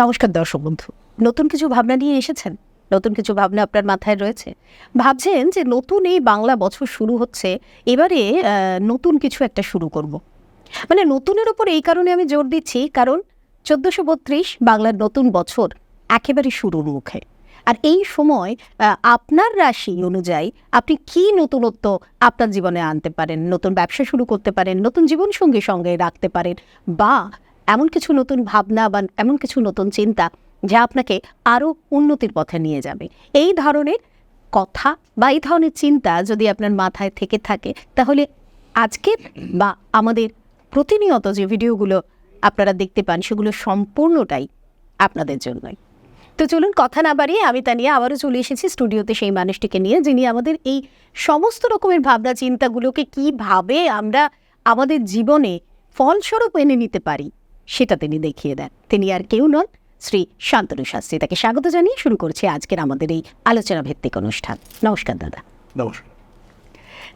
নমস্কার দর্শক বন্ধু, নতুন কিছু ভাবনা নিয়ে এসেছেন? নতুন কিছু ভাবনা আপনার মাথায় রয়েছে? ভাবছেন যে নতুন এই বাংলা বছর শুরু হচ্ছে, এবারে নতুন কিছু একটা শুরু করব। মানে নতুনের ওপর এই কারণে আমি জোর দিচ্ছি, কারণ চোদ্দোশো বত্রিশ বাংলার নতুন বছর একেবারে শুরুর মুখে। আর এই সময় আপনার রাশি অনুযায়ী আপনি কি নতুনত্ব আপনার জীবনে আনতে পারেন? নতুন ব্যবসা শুরু করতে পারেন, নতুন জীবনসঙ্গী সঙ্গে রাখতে পারেন, বা এমন কিছু নতুন ভাবনা বা এমন কিছু নতুন চিন্তা যা আপনাকে আরও উন্নতির পথে নিয়ে যাবে। এই ধরনের কথা বা এই ধরনের চিন্তা যদি আপনার মাথায় থেকে থাকে, তাহলে আজকের বা আমাদের প্রতিনিয়ত যে ভিডিওগুলো আপনারা দেখতে পান, সেগুলো সম্পূর্ণটাই আপনাদের জন্যই। তো চলুন কথা না বাড়িয়ে আমি তা নিয়ে আবারও চলে এসেছি স্টুডিওতে সেই মানুষটিকে নিয়ে, যিনি আমাদের এই সমস্ত রকমের ভাবনা চিন্তাগুলোকে কীভাবে আমরা আমাদের জীবনে ফলস্বরূপ এনে নিতে পারি। সেটা তিনি দেখিয়ে দেন। তিনি আর কেউ নন শ্রী শান্তনু শাস্ত্রী। তাকে স্বাগত জানিয়ে শুরু করছি আজকের আমাদের এই আলোচনা ভিত্তিক অনুষ্ঠান। নমস্কার দাদা। নমস্কার।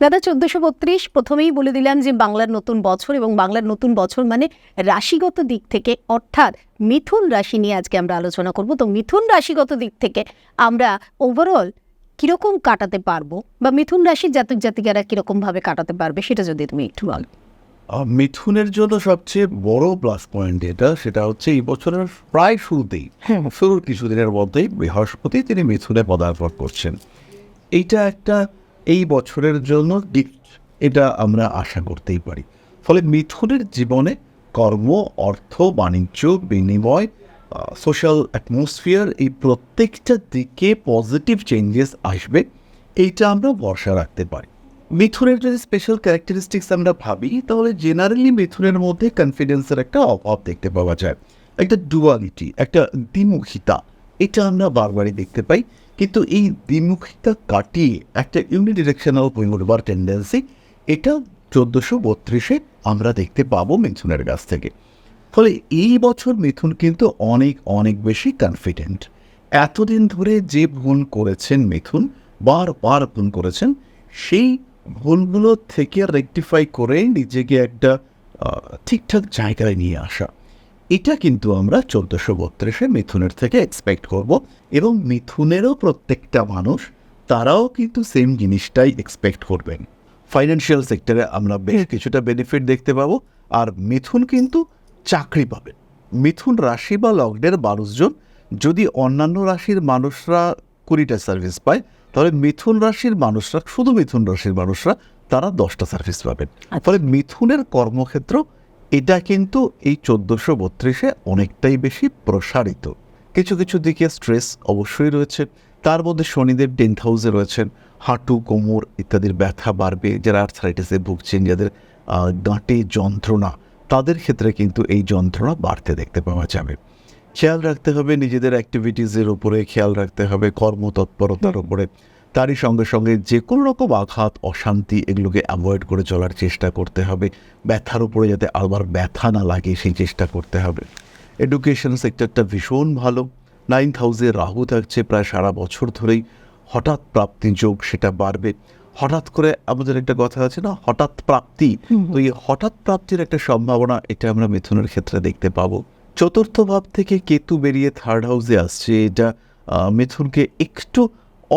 দাদা চোদ্দশো বত্রিশ প্রথমেই বলে দিলাম যে বাংলার নতুন বছর এবং বাংলার নতুন বছর মানে রাশিগত দিক থেকে অর্থাৎ মিথুন রাশি নিয়ে আজকে আমরা আলোচনা করব। তো মিথুন রাশিগত দিক থেকে আমরা ওভারঅল কীরকম কাটাতে পারব বা মিথুন রাশির জাতক জাতিকারা কীরকমভাবে কাটাতে পারবে সেটা যদি তুমি একটু বলো। মিথুনের জন্য সবচেয়ে বড় প্লাস পয়েন্ট এটা সেটা হচ্ছে এই বছরের প্রায় শুরুতেই শুরুর কিছুদিনের মধ্যেই বৃহস্পতি তিনি মিথুনে পদার্পণ করছেন। এইটা একটা এই বছরের জন্য গিফট এটা আমরা আশা করতেই পারি। ফলে মিথুনের জীবনে কর্ম অর্থ বাণিজ্য বিনিময় সোশ্যাল অ্যাটমসফিয়ার এই প্রত্যেকটা দিকে পজিটিভ চেঞ্জেস আসবে এইটা আমরা ভরসা রাখতে পারি। মিথুনের যদি স্পেশাল ক্যারেক্টারিস্টিক্স আমরা ভাবি, তাহলে জেনারেলি মিথুনের মধ্যে কনফিডেন্সের একটা অভাব দেখতে পাওয়া যায়। একটা ডুয়ালিটি একটা দ্বিমুখিতা, এটা আমরা বারবারই দেখতে পাই। কিন্তু এই দ্বিমুখিতা কাটিয়ে একটা ইউনিডিরেকশনাল পরিবার টেন্ডেন্সি এটা চোদ্দোশো বত্রিশে আমরা দেখতে পাবো মিথুনের কাছ থেকে। ফলে এই বছর মিথুন কিন্তু অনেক অনেক বেশি কনফিডেন্ট এতদিন ধরে যে ভুল করেছেন মিথুন, বারবার ভুল করেছেন, সেই ভুলগুলো থেকে রেকটিফাই করে নিজেকে একটা ঠিকঠাক জায়গায় নিয়ে আসা। এটা কিন্তু আমরা চোদ্দোশো বত্রিশে মিথুনের থেকে এক্সপেক্ট করব এবং মিথুনেরও প্রত্যেকটা মানুষ তারাও কিন্তু সেম জিনিসটাই এক্সপেক্ট করবেন। ফাইন্যান্সিয়াল সেক্টরে আমরা বেশ কিছুটা বেনিফিট দেখতে পাবো আর মিথুন কিন্তু চাকরি পাবেন। মিথুন রাশি বা লগ্নের মানুষজন যদি অন্যান্য রাশির মানুষরা কুড়িটা সার্ভিস পায় তাহলে মিথুন রাশির মানুষরা শুধু মিথুন রাশির মানুষরা তারা দশটা সার্ভিস পাবেন। ফলে মিথুনের কর্মক্ষেত্র এটা কিন্তু এই চোদ্দোশো বত্রিশে অনেকটাই বেশি প্রসারিত। কিছু কিছু দিকে স্ট্রেস অবশ্যই রয়েছে। তার মধ্যে শনিদেব টেন্থ হাউসে রয়েছেন। হাঁটু কোমর ইত্যাদির ব্যথা বাড়বে যারা আর্থারাইটিসে ভুগছেন যাদের গাঁটে যন্ত্রণা তাদের ক্ষেত্রে কিন্তু এই যন্ত্রণা বাড়তে দেখতে পাওয়া যাবে। খেয়াল রাখতে হবে নিজেদের অ্যাক্টিভিটিসের উপরে খেয়াল রাখতে হবে কর্মতৎপরতার উপরে। তারই সঙ্গে সঙ্গে যে কোনো রকম আঘাত অশান্তি এগুলোকে অ্যাভয়েড করে চলার চেষ্টা করতে হবে। ব্যথার উপরে যাতে আবার ব্যথা না লাগে সেই চেষ্টা করতে হবে। এডুকেশন সেক্টরটা ভীষণ ভালো। নাইন্থ হাউসে রাহু থাকছে প্রায় সারা বছর ধরেই। হঠাৎ প্রাপ্তি যোগ সেটা বাড়বে। হঠাৎ করে আমাদের একটা কথা আছে না হঠাৎ প্রাপ্তি। তো এই হঠাৎ প্রাপ্তির একটা সম্ভাবনা এটা আমরা মিথুনের ক্ষেত্রে দেখতে পাবো। চতুর্থ ভাব থেকে কেতু বেরিয়ে থার্ড হাউসে আসছে। এটা মিথুনকে একটু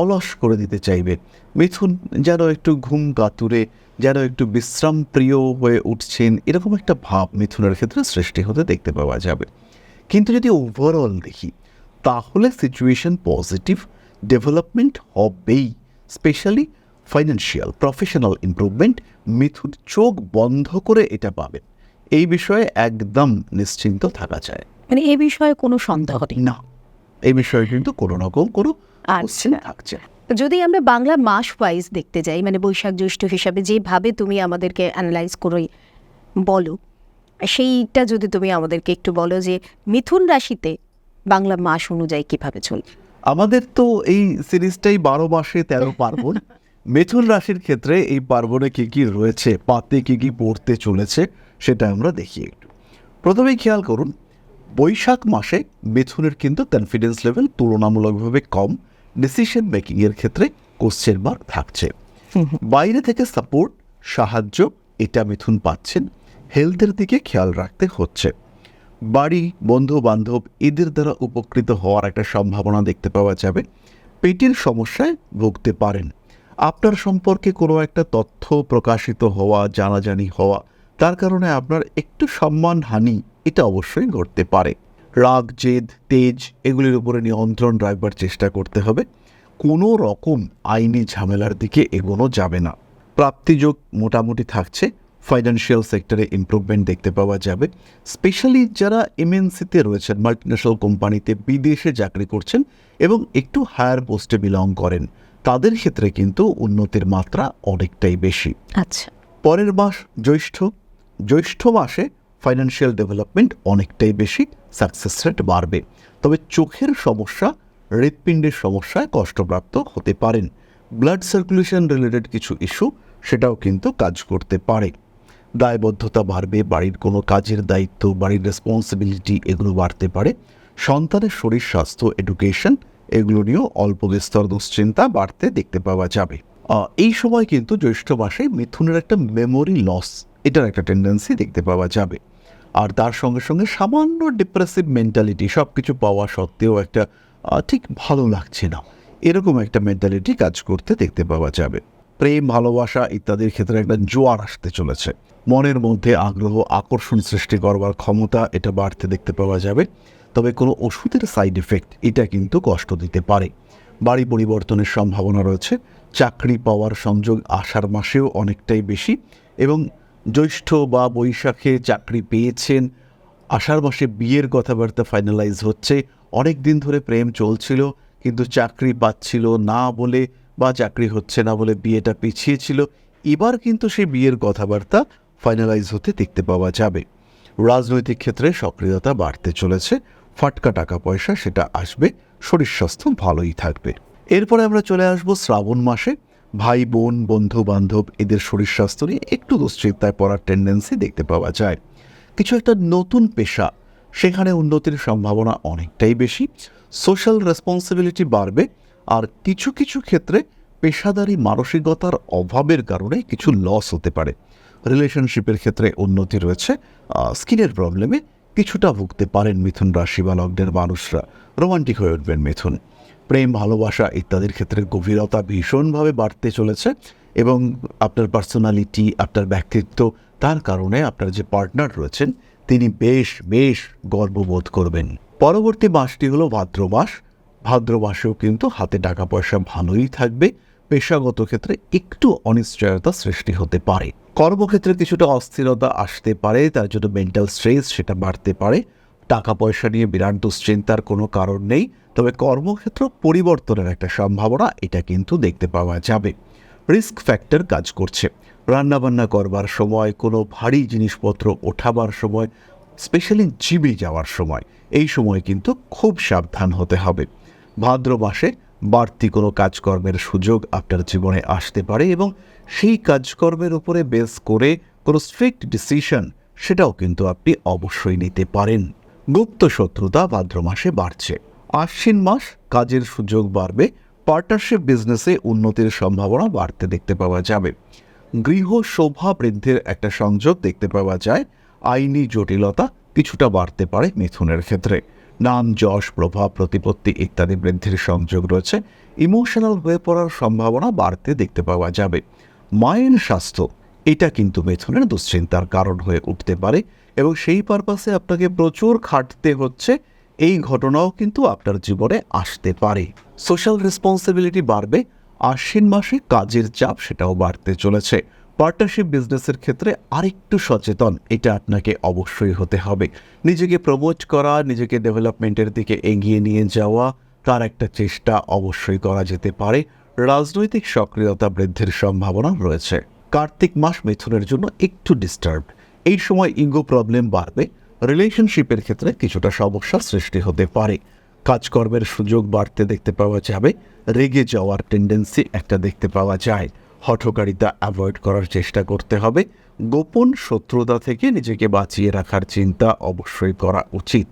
অলস করে দিতে চাইবে। মিথুন যেন একটু ঘুম কাতুরে, যেন একটু বিশ্রাম প্রিয় হয়ে উঠছেন, এরকম একটা ভাব মিথুনের ক্ষেত্রে সৃষ্টি হতে দেখতে পাওয়া যাবে। কিন্তু যদি ওভারঅল দেখি, তাহলে সিচুয়েশন পজিটিভ ডেভেলপমেন্ট হবেই। Specially financial professional improvement Mithun চোখ বন্ধ করে এটা পাবেন এই বিষয়ে একদম নিশ্চিন্ত থাকা যায়। মানে এ বিষয়ে কোনো সন্দেহ নেই। না এই বিষয়ে কিন্তু কোনো রকম কোনো আচ্ছা। থাকছে যদি আমরা বাংলা মাস ওয়াইজ দেখতে যাই মানে বৈশাখ জ্যৈষ্ঠ হিসাবে যেভাবে তুমি আমাদেরকে অ্যানালাইজ করে বলো সেইটা যদি তুমি আমাদেরকে একটু বলো যে মিথুন রাশিতে বাংলা মাস অনুযায়ী কীভাবে চলবে? আমাদের তো এই সিরিজটাই বারো মাসে তেরো পার্বণ। মিথুন রাশির ক্ষেত্রে এই পার্বণে কী কী রয়েছে? পাতে কী কী পড়তে চলেছে? সেটা আমরা দেখি একটু। প্রথমেই খেয়াল করুন বৈশাখ মাসে মিথুনের কিন্তু কনফিডেন্স লেভেল তুলনামূলকভাবে কম। ডিসিশন মেকিংয়ের ক্ষেত্রে কোশ্চেন মার্ক থাকছে। বাইরে থেকে সাপোর্ট সাহায্য এটা মিথুন পাচ্ছেন। হেলথের দিকে খেয়াল রাখতে হচ্ছে। বাড়ি বন্ধু বান্ধব এদের দ্বারা উপকৃত হওয়ার একটা সম্ভাবনা দেখতে পাওয়া যাবে। পেটের সমস্যায় ভুগতে পারেন। আপনার সম্পর্কে কোনো একটা তথ্য প্রকাশিত হওয়া, জানাজানি হওয়া, তার কারণে আপনার একটু সম্মানহানি এটা অবশ্যই ঘটতে পারে। রাগ, জেদ, তেজ এগুলির উপরে নিয়ন্ত্রণ রাখবার চেষ্টা করতে হবে। কোনো রকম আইনি ঝামেলার দিকে এগোনো যাবে না। প্রাপ্তিযোগ মোটামুটি থাকছে। ফাইন্যান্সিয়াল সেক্টরে ইমপ্রুভমেন্ট দেখতে পাওয়া যাবে। স্পেশালি যারা এমএনসিতে রয়েছেন মাল্টিন্যাশনাল কোম্পানিতে বিদেশে চাকরি করছেন এবং একটু হায়ার পোস্টে বিলং করেন তাদের ক্ষেত্রে কিন্তু উন্নতির মাত্রা অনেকটাই বেশি। আচ্ছা। পরের মাস জ্যৈষ্ঠ জ্যৈষ্ঠ মাসে ফাইন্যান্সিয়াল ডেভেলপমেন্ট অনেকটাই বেশি সাকসেস রেট বাড়বে। তবে চোখের সমস্যা হৃৎপিণ্ডের সমস্যায় কষ্টপ্রাপ্ত হতে পারেন। ব্লাড সার্কুলেশন রিলেটেড কিছু ইস্যু সেটাও কিন্তু কাজ করতে পারে। দায়বদ্ধতা বাড়বে বাড়ির কোনো কাজের দায়িত্ব বাড়ির রেসপন্সিবিলিটি এগুলো বাড়তে পারে। সন্তানের শরীর স্বাস্থ্য এডুকেশন এগুলো নিয়েও অল্প বিস্তর দুশ্চিন্তা বাড়তে দেখতে পাওয়া যাবে। এই সময় কিন্তু জ্যৈষ্ঠ মাসে মিথুনের একটা মেমোরি লস এটার একটা টেন্ডেন্সি দেখতে পাওয়া যাবে। আর তার সঙ্গে সঙ্গে সামান্য ডিপ্রেসিভ মেন্টালিটি সব কিছু পাওয়া সত্ত্বেও একটা ঠিক ভালো লাগছে না। এরকম একটা মেন্টালিটি কাজ করতে দেখতে পাওয়া যাবে। প্রেম, ভালোবাসা ইত্যাদির ক্ষেত্রে একটা জোয়ার আসতে চলেছে। মনের মধ্যে আগ্রহ, আকর্ষণ সৃষ্টি করবার ক্ষমতা এটা বাড়তে দেখতে পাওয়া যাবে। তবে কোনো ওষুধের সাইড এফেক্ট এটা কিন্তু কষ্ট দিতে পারে। বাড়ি পরিবর্তনের সম্ভাবনা রয়েছে, চাকরি পাওয়ার সংযোগ আষাঢ় মাসেও অনেকটাই বেশি এবং জ্যৈষ্ঠ বা বৈশাখে চাকরি পেয়েছেন, আষাঢ় মাসে বিয়ের কথাবার্তা ফাইনালাইজ হচ্ছে, অনেক দিন ধরে প্রেম চলছিল কিন্তু চাকরি পাচ্ছিল না বলে বা চাকরি হচ্ছে না বলে বিয়েটা পিছিয়ে ছিল, এবার কিন্তু সেই বিয়ের কথাবার্তা ফাইনালাইজ হতে দেখতে পাওয়া যাবে। রাজনৈতিক ক্ষেত্রে সক্রিয়তা বাড়তে চলেছে ফাটকা টাকা পয়সা সেটা আসবে, শরীর স্বাস্থ্য ভালোই থাকবে। এরপরে আমরা চলে আসব শ্রাবণ মাসে। ভাই, বোন বন্ধু বান্ধব এদের শরীর স্বাস্থ্য নিয়ে একটু দুশ্চিন্তায় পড়ার টেন্ডেন্সি দেখতে পাওয়া যায়। কিছু একটা নতুন পেশা, সেখানে উন্নতির সম্ভাবনা অনেকটাই বেশি। সোশ্যাল রেসপন্সিবিলিটি বাড়বে আর কিছু কিছু ক্ষেত্রে পেশাদারি মানসিকতার অভাবের কারণে কিছু লস হতে পারে। রিলেশনশিপের ক্ষেত্রে উন্নতি রয়েছে স্কিনের প্রবলেমে কিছুটা ভুগতে পারেন মিথুন রাশি বা লগ্নের মানুষরা। রোমান্টিক হয়ে উঠবেন মিথুন। প্রেম, ভালোবাসা ইত্যাদির ক্ষেত্রে গভীরতা ভীষণভাবে বাড়তে চলেছে এবং আপনার পার্সোনালিটি আপনার ব্যক্তিত্ব, তার কারণে আপনার যে পার্টনার রয়েছেন, তিনি বেশ বেশ গর্ববোধ করবেন। পরবর্তী মাসটি হলো ভাদ্র মাস। ভাদ্র মাসেও কিন্তু হাতে টাকা পয়সা ভালোই থাকবে। পেশাগত ক্ষেত্রে একটু অনিশ্চয়তা সৃষ্টি হতে পারে। কর্মক্ষেত্রে কিছুটা অস্থিরতা আসতে পারে, তার জন্য মেন্টাল স্ট্রেস সেটা বাড়তে পারে। টাকা পয়সা নিয়ে বিরাট দুশ্চিন্তার কোনো কারণ নেই, তবে কর্মক্ষেত্র পরিবর্তনের একটা সম্ভাবনা এটা কিন্তু দেখতে পাওয়া যাবে। রিস্ক ফ্যাক্টর কাজ করছে। রান্নাবান্না করবার সময়, কোনো ভারী জিনিসপত্র ওঠাবার সময় স্পেশালি জিমে যাওয়ার সময়, এই সময় কিন্তু খুব সাবধান হতে হবে। ভাদ্র মাসে বাড়তি কোনো কাজকর্মের সুযোগ আপনার জীবনে আসতে পারে এবং সেই কাজকর্মের উপরে বেস করে কোনো স্ট্রিক্ট ডিসিশন সেটাও কিন্তু আপনি অবশ্যই নিতে পারেন। গুপ্ত শত্রুতা ভাদ্র মাসে বাড়ছে। আশ্বিন মাস কাজের সুযোগ বাড়বে পার্টনারশিপ বিজনেসে উন্নতির সম্ভাবনা বাড়তে দেখতে পাওয়া যাবে। গৃহ শোভা বৃদ্ধির একটা সংযোগ দেখতে পাওয়া যায়। আইনি জটিলতা কিছুটা বাড়তে পারে মিথুনের ক্ষেত্রে। নাম, যশ, প্রভাব, প্রতিপত্তি ইত্যাদি বৃদ্ধির সংযোগ রয়েছে। ইমোশনাল হয়ে পড়ার সম্ভাবনা বাড়তে দেখতে পাওয়া যাবে। মায়ের স্বাস্থ্য, এটা কিন্তু মিথুনের দুশ্চিন্তার কারণ হয়ে উঠতে পারে এবং সেই পারপাসে আপনাকে প্রচুর খাটতে হচ্ছে। এই ঘটনাও কিন্তু আপনার জীবনে আসতে পারে। সোশ্যাল রেসপন্সিবিলিটি বাড়বে, আশ্বিন মাসে কাজের চাপ সেটাও বাড়তে চলেছে। পার্টনারশিপ বিজনেসের ক্ষেত্রে আরেকটু সচেতন, এটা আপনাকে অবশ্যই হতে হবে। নিজেকে প্রমোট করা, নিজেকে ডেভেলপমেন্টের দিকে এগিয়ে নিয়ে যাওয়া, তার একটা চেষ্টা অবশ্যই করা যেতে পারে। রাজনৈতিক সক্রিয়তা বৃদ্ধির সম্ভাবনা রয়েছে। কার্তিক মাস মিথুনের জন্য একটু ডিস্টার্ব এই সময় ইগো প্রবলেম বাড়বে। রিলেশনশিপের ক্ষেত্রে কিছুটা সমস্যা সৃষ্টি হতে পারে। কাজকর্মের সুযোগ বাড়তে দেখতে পাওয়া যাবে। রেগে যাওয়ার টেন্ডেন্সি একটা দেখতে পাওয়া যায়। হঠকারিতা অ্যাভয়েড করার চেষ্টা করতে হবে। গোপন শত্রুতা থেকে নিজেকে বাঁচিয়ে রাখার চিন্তা অবশ্যই করা উচিত।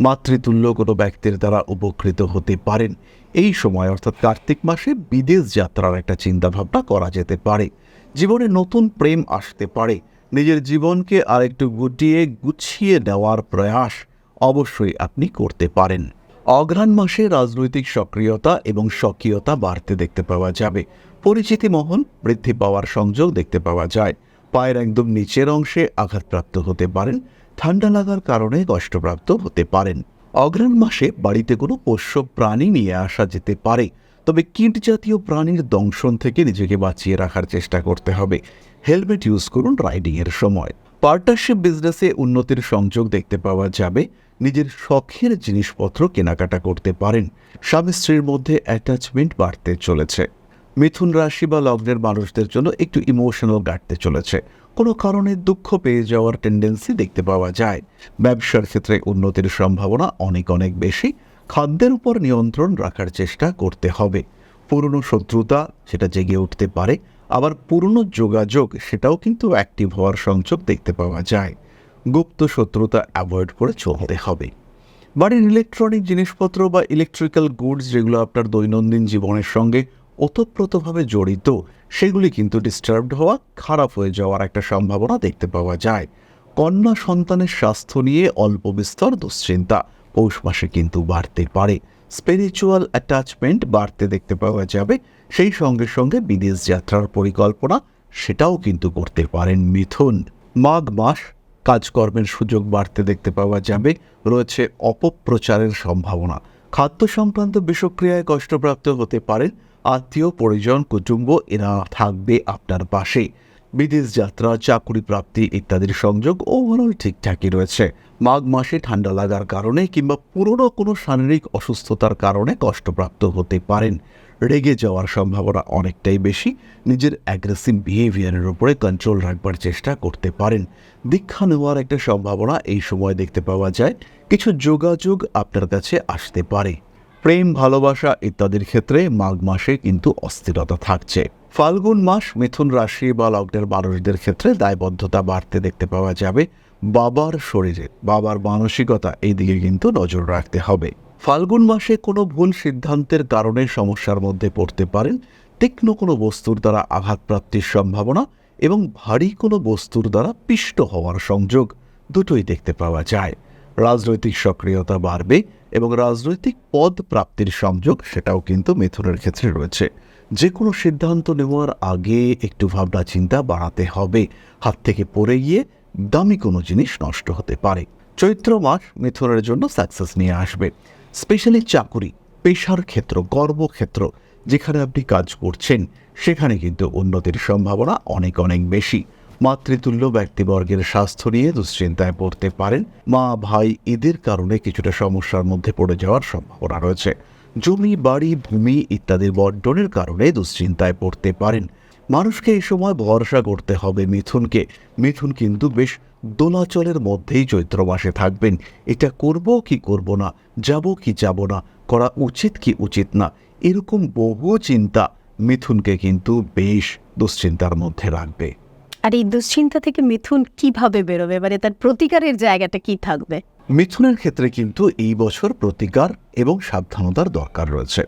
মাতৃতুল্য কোনো ব্যক্তির দ্বারা উপকৃত হতে পারেন। এই সময় অর্থাৎ কার্তিক মাসে বিদেশ যাত্রার একটা চিন্তাভাবনা করা যেতে পারে। জীবনে নতুন প্রেম আসতে পারে। নিজের জীবনকে আরেকটু গুটিয়ে, গুছিয়ে নেওয়ার প্রয়াস অবশ্যই আপনি করতে পারেন। অঘ্রাণ মাসে রাজনৈতিক সক্রিয়তা এবং সক্রিয়তা বাড়তে দেখতে পাওয়া যাবে। পরিচিতি মহল বৃদ্ধি পাওয়ার সংযোগ দেখতে পাওয়া যায়। পায়ের একদম নিচের অংশে আঘাতপ্রাপ্ত হতে পারেন, ঠান্ডা লাগার কারণে কষ্টপ্রাপ্ত হতে পারেন। অঘ্রাণ মাসে বাড়িতে কোনো পোষ্য প্রাণী নিয়ে আসা যেতে পারে, তবে কীট জাতীয় প্রাণীর দংশন থেকে নিজেকে বাঁচিয়ে রাখার চেষ্টা করতে হবে। হেলমেট ইউজ করুন রাইডিংয়ের সময়। পার্টনারশিপ বিজনেসে উন্নতির সংযোগ দেখতে পাওয়া যাবে। নিজের শখের জিনিসপত্র কেনাকাটা করতে পারেন। স্বামী স্ত্রীর মধ্যে অ্যাটাচমেন্ট বাড়তে চলেছে। মিথুন রাশি বা লগ্নের মানুষদের জন্য একটু ইমোশনাল কাটতে চলেছে। কোনো কারণে দুঃখ পেয়ে যাওয়ার টেন্ডেন্সি দেখতে পাওয়া যায়। ব্যবসার ক্ষেত্রে উন্নতির সম্ভাবনা অনেক অনেক বেশি। খাদ্যের উপর নিয়ন্ত্রণ রাখার চেষ্টা করতে হবে। পুরনো শত্রুতা সেটা জেগে উঠতে পারে, আবার পুরনো যোগাযোগ সেটাও কিন্তু অ্যাক্টিভ হওয়ার সংযোগ দেখতে পাওয়া যায়। গুপ্ত শত্রুতা অ্যাভয়েড করে চলতে হবে। বাড়ির ইলেকট্রনিক জিনিসপত্র বা ইলেকট্রিক্যাল গুডস যেগুলো আপনার দৈনন্দিন জীবনের সঙ্গে ওতপ্রোতভাবে জড়িত, সেগুলি কিন্তু ডিস্টার্বড হওয়া, খারাপ হয়ে যাওয়ার একটা সম্ভাবনা দেখতে পাওয়া যায়। কন্যা সন্তানের স্বাস্থ্য নিয়ে অল্প বিস্তর দুশ্চিন্তা, পৌষ মাসে কিন্তু বাড়তে পারে। স্পিরিচুয়াল অ্যাটাচমেন্ট বাড়তে দেখতে পাওয়া যাবে। সেই সঙ্গে সঙ্গে বিদেশ যাত্রার পরিকল্পনা, সেটাও কিন্তু করতে পারেন মিথুন। মাঘ মাস, কাজকর্মের সুযোগ বাড়তে দেখতে পাওয়া যাবে। রয়েছে অপপ্রচারের সম্ভাবনা। খাদ্য সংক্রান্ত বিষক্রিয়ায় কষ্টপ্রাপ্ত হতে পারেন। আত্মীয় পরিজন কুটুম্ব এরা থাকবে আপনার পাশে। বিদেশ যাত্রা, চাকুরি প্রাপ্তি ইত্যাদির সংযোগ ওভারঅল ঠিকঠাকই রয়েছে। মাঘ মাসে ঠান্ডা লাগার কারণে কিংবা পুরনো কোনো শারীরিক অসুস্থতার কারণে কষ্টপ্রাপ্ত হতে পারেন। রেগে যাওয়ার সম্ভাবনা অনেকটাই বেশি। নিজের অ্যাগ্রেসিভ বিহেভিয়ারের উপরে কন্ট্রোল রাখবার চেষ্টা করতে পারেন। দীক্ষা নেওয়ার একটা সম্ভাবনা এই সময় দেখতে পাওয়া যায়। কিছু যোগাযোগ আপনার কাছে আসতে পারে। প্রেম, ভালোবাসা ইত্যাদির ক্ষেত্রে মাঘ মাসে কিন্তু অস্থিরতা থাকছে। ফাল্গুন মাস মিথুন রাশি বা লগ্নের মানুষদের ক্ষেত্রে দায়বদ্ধতা বাড়তে দেখতে পাওয়া যাবে। বাবার শরীরে, বাবার মানসিকতা এই দিকে কিন্তু নজর রাখতে হবে। ফাল্গুন মাসে কোনো ভুল সিদ্ধান্তের কারণে সমস্যার মধ্যে পড়তে পারেন। তীক্ষ্ণ কোনো বস্তুর দ্বারা আঘাতপ্রাপ্তির সম্ভাবনা এবং ভারী কোনো বস্তুর দ্বারা পিষ্ট হওয়ার সংযোগ দুটোই দেখতে পাওয়া যায়। রাজনৈতিক সক্রিয়তা বাড়বে এবং রাজনৈতিক পদ প্রাপ্তির সংযোগ সেটাও কিন্তু মিথুনের ক্ষেত্রে রয়েছে। যে কোনো সিদ্ধান্ত নেওয়ার আগে একটু ভাবনা চিন্তা বাড়াতে হবে। হাত থেকে পড়ে গিয়ে দামি কোনো জিনিস নষ্ট হতে পারে। চৈত্র মাস মিথুনের জন্য সাকসেস নিয়ে আসবে। স্পেশালি চাকুরি, পেশার ক্ষেত্র, কর্মক্ষেত্র, যেখানে আপনি কাজ করছেন, সেখানে কিন্তু উন্নতির সম্ভাবনা অনেক অনেক বেশি। মাতৃতুল্য ব্যক্তিবর্গের স্বাস্থ্য নিয়ে দুশ্চিন্তায় পড়তে পারেন। মা, ভাই এদের কারণে কিছুটা সমস্যার মধ্যে পড়ে যাওয়ার সম্ভাবনা রয়েছে। জমি, বাড়ি, ভূমি ইত্যাদির বন্টনের কারণে দুশ্চিন্তায় পড়তে পারেন। মানুষকে এই সময় ভরসা করতে হবে মিথুনকে। মিথুন কিন্তু বেশ দোলাচলের মধ্যেই চৈত্র মাসে থাকবেন। এটা করব কি করব না, যাব কি যাব না, করা উচিত কি উচিত না, এরকম বহু চিন্তা মিথুনকে কিন্তু বেশ দুশ্চিন্তার মধ্যে রাখবে। আর এই দুশ্চিন্তা থেকে মিথুন কীভাবে বেরোবে? মানে তার প্রতিকারের জায়গাটা কি থাকবে? মিথুনের ক্ষেত্রে কিন্তু এই বছর প্রতিকার এবং সাবধানতার দরকার রয়েছে।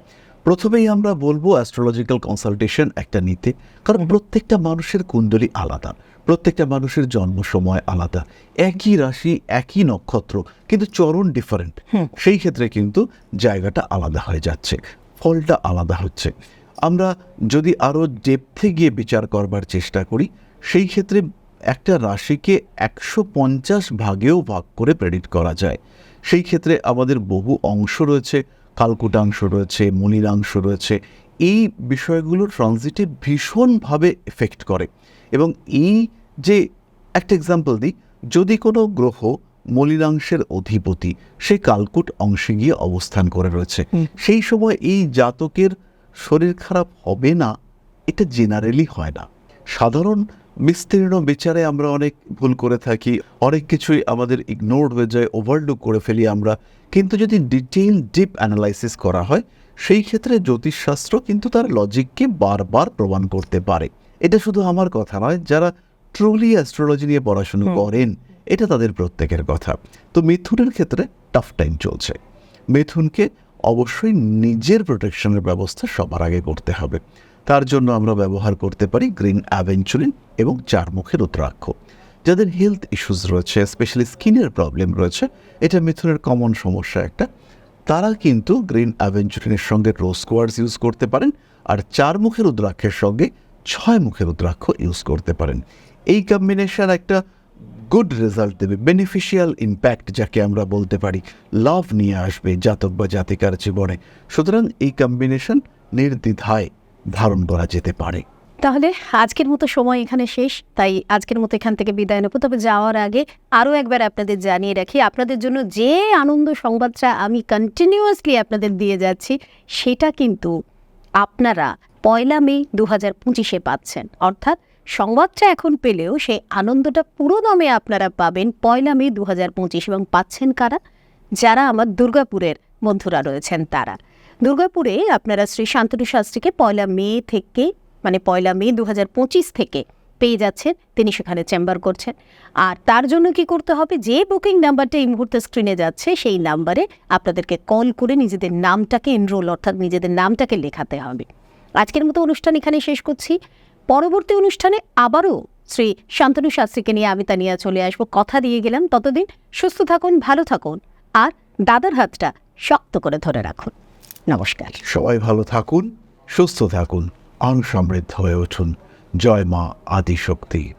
প্রথমেই আমরা বলব অ্যাস্ট্রোলজিক্যাল কনসালটেশন একটা নিতে কারণ প্রত্যেকটা মানুষের কুণ্ডলী আলাদা প্রত্যেকটা মানুষের জন্ম সময় আলাদা একই রাশি একই নক্ষত্র কিন্তু চরণ ডিফারেন্ট সেই ক্ষেত্রে কিন্তু জায়গাটা আলাদা হয়ে যাচ্ছে ফলটা আলাদা হচ্ছে। আমরা যদি আরও ডেপথে গিয়ে বিচার করবার চেষ্টা করি সেই ক্ষেত্রে একটা রাশিকে একশো পঞ্চাশ ভাগেও ভাগ করে প্রেডিক্ট করা যায়। সেই ক্ষেত্রে আমাদের বহু অংশ রয়েছে কালকুটাংশ রয়েছে মলিনাংশ রয়েছে। এই বিষয়গুলো ট্রানজিটে ভীষণভাবে এফেক্ট করে। এবং এই যে একটা এক্সাম্পল দিই যদি কোনো গ্রহ মলিনাংশের অধিপতি সে কালকুট অংশে গিয়ে অবস্থান করে রয়েছে। সেই সময় এই জাতকের শরীর খারাপ হবে না এটা জেনারেলি হয় না। সাধারণ বিস্তীর্ণ বিচারে আমরা অনেক ভুল করে থাকি অনেক কিছুই আমাদের ইগনোরড হয়ে যায় ওভারলুক করে ফেলি আমরা। কিন্তু যদি ডিটেইল ডিপ অ্যানালাইসিস করা হয় সেই ক্ষেত্রে জ্যোতিষশাস্ত্র কিন্তু তার লজিককে বারবার প্রমাণ করতে পারে। এটা শুধু আমার কথা নয় যারা ট্রুলি অ্যাস্ট্রোলজি নিয়ে পড়াশুনো করেন এটা তাদের প্রত্যেকের কথা। তো মিথুনের ক্ষেত্রে টাফ টাইম চলছে। মিথুনকে অবশ্যই নিজের প্রোটেকশনের ব্যবস্থা সবার আগে করতে হবে। তার জন্য আমরা ব্যবহার করতে পারি গ্রিন অ্যাভেঞ্চুরিন এবং চারমুখের রুদ্রাক্ষ। যাদের হেলথ ইস্যুস রয়েছে স্পেশালি স্কিনের প্রবলেম রয়েছে, এটা মিথুনের কমন সমস্যা একটা। তারা কিন্তু গ্রিন অ্যাভেঞ্চুরিনের সঙ্গে রোজ কোয়ার্স ইউজ করতে পারেন আর চার মুখের রুদ্রাক্ষের সঙ্গে ছয় মুখের রুদ্রাক্ষ ইউজ করতে পারেন। এই কম্বিনেশন একটা গুড রেজাল্ট দেবে বেনিফিশিয়াল ইম্প্যাক্ট যাকে আমরা বলতে পারি। লাভ নিয়ে আসবে জাতক বা জাতিকার জীবনে। সুতরাং এই কম্বিনেশন নির্দ্বিধায় ধারণ করা যেতে পারে। তাহলে আজকের মতো সময় এখানে শেষ। তাই আজকের মতো এখান থেকে বিদায় নেব। তবে যাওয়ার আগে আরও একবার আপনাদের জানিয়ে রাখি, আপনাদের জন্য যে আনন্দ সংবাদটা আমি কন্টিনিউয়াসলি আপনাদের দিয়ে যাচ্ছি, সেটা কিন্তু আপনারা পয়লা মে দু হাজার পঁচিশে পাচ্ছেন। অর্থাৎ সংবাদটা এখন পেলেও সেই আনন্দটা পুরো দমে আপনারা পাবেন পয়লা মে দু হাজার পঁচিশ এবং পাচ্ছেন কারা? যারা আমার দুর্গাপুরের বন্ধুরা রয়েছেন তারা। দুর্গাপুরে আপনারা শ্রী শান্তনু শাস্ত্রীকে পয়লা মে থেকে মানে পয়লা মে দু থেকে পেয়ে যাচ্ছেন। তিনি সেখানে চেম্বার করছেন। আর তার জন্য কি করতে হবে? যে বুকিং নাম্বারটা এই মুহূর্তে স্ক্রিনে যাচ্ছে, সেই নাম্বারে আপনাদেরকে কল করে নিজেদের নামটাকে এনরোল অর্থাৎ নিজেদের নামটাকে লেখাতে হবে। আজকের মতো অনুষ্ঠান এখানে শেষ করছি। পরবর্তী অনুষ্ঠানে আবারও শ্রী শান্তনু শাস্ত্রীকে নিয়ে আমি তা নিয়ে চলে আসব। কথা দিয়ে গেলাম ততদিন সুস্থ থাকুন, ভালো থাকুন, আর দাদার হাতটা শক্ত করে ধরে রাখুন। নমস্কার। সবাই ভালো থাকুন সুস্থ থাকুন আন সমৃদ্ধ হয়ে উঠুন। জয় মা আদিশক্তি।